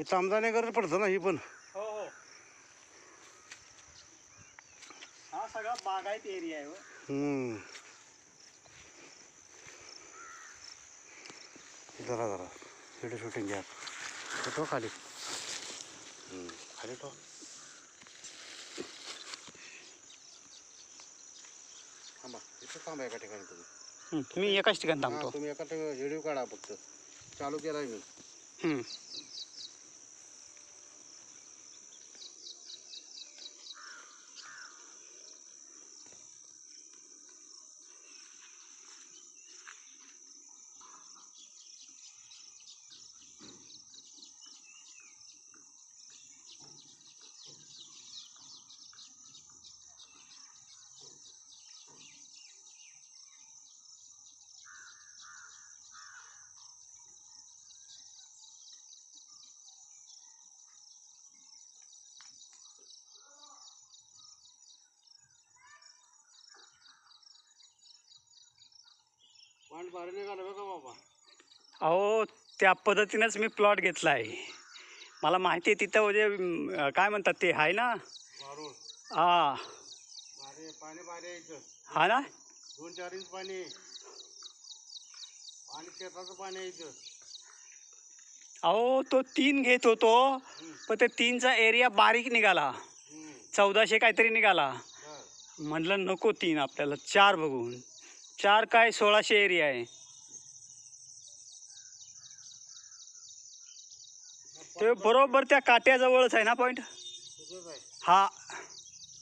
हे तामदानेकर पडतं ना ही पण. हो हो. हा सगळा बागायत एरिया आहे हो. हम्म. जरा जरा. व्हिडिओ शूटिंग घ्या. ठेव खाली. हम्म, खाली ठेव. थांबा इथं थांबा एका ठिकाणी तुम्ही. हं, मी एकाच ठिकाणी हा, थांबतो तुम्ही एका ठिकाणी व्हिडिओ काढा फक्त. चालू केलाय मी. हं. पॉईंट भारी निघालं बघा बाबा. अहो त्या पद्धतीनंच मी प्लॉट घेतला आहे. मला माहिती आहे तिथं म्हणजे काय म्हणतात ते आहे ना? हा. पाणी भारी हा ना? दोन चार इंच पाणी. आणि शेताचं पाणी अहो तो तीन घेत होतो पण ते तीनचा एरिया बारीक निघाला. चौदाशे काहीतरी निघाला. म्हटलं नको तीन आपल्याला चार बघून. चार काय सोळाशे एरिया आहे. ते बरोबर त्या काट्याजवळच आहे ना पॉईंट हा.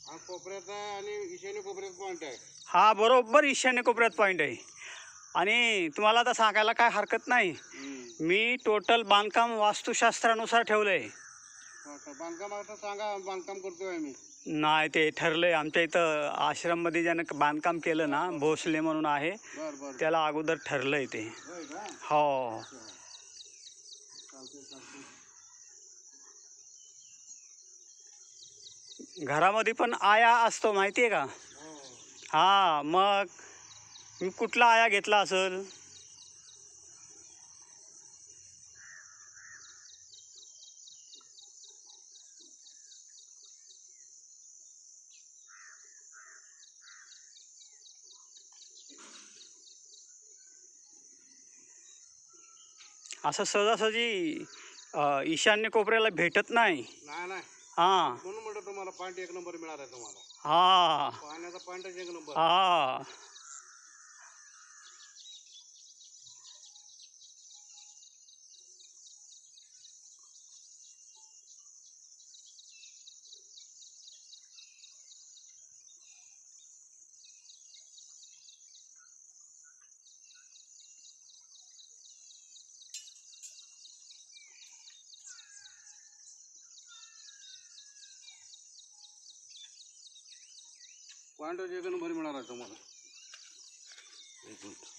हा कोपऱ्यात आणि ईशान्य कोपऱ्यात पॉईंट आहे हा बरोबर ईशान्य कोपऱ्यात पॉईंट आहे. आणि तुम्हाला आता सांगायला काय हरकत नाही. मी टोटल बांधकाम वास्तुशास्त्रानुसार ठेवलं आहे? बांधकाम आता सांगा बांधकाम करतोय आम्ही. नाही ते ठरलंय. आमच्या इथं आश्रममध्ये ज्यानं बांधकाम केलं ना भोसले म्हणून आहे त्याला अगोदर ठरलंय ते. हो. घरामध्ये पण आया असतो माहिती आहे का? हो. हा मग मी कुठला आया घेतला असेल? असं सहजासहजी अं, ईशान्य कोपऱ्याला भेटत नाही. नाही नाही. हां. म्हणून म्हणलं तुम्हाला पॉईंट एक नंबर मिळाला तुम्हाला. हां. पाण्याचा पॉईंटच एक नंबर. हा. पॉईंटच एक नंबर मिळणार आहे तुम्हाला. एक मिनिट.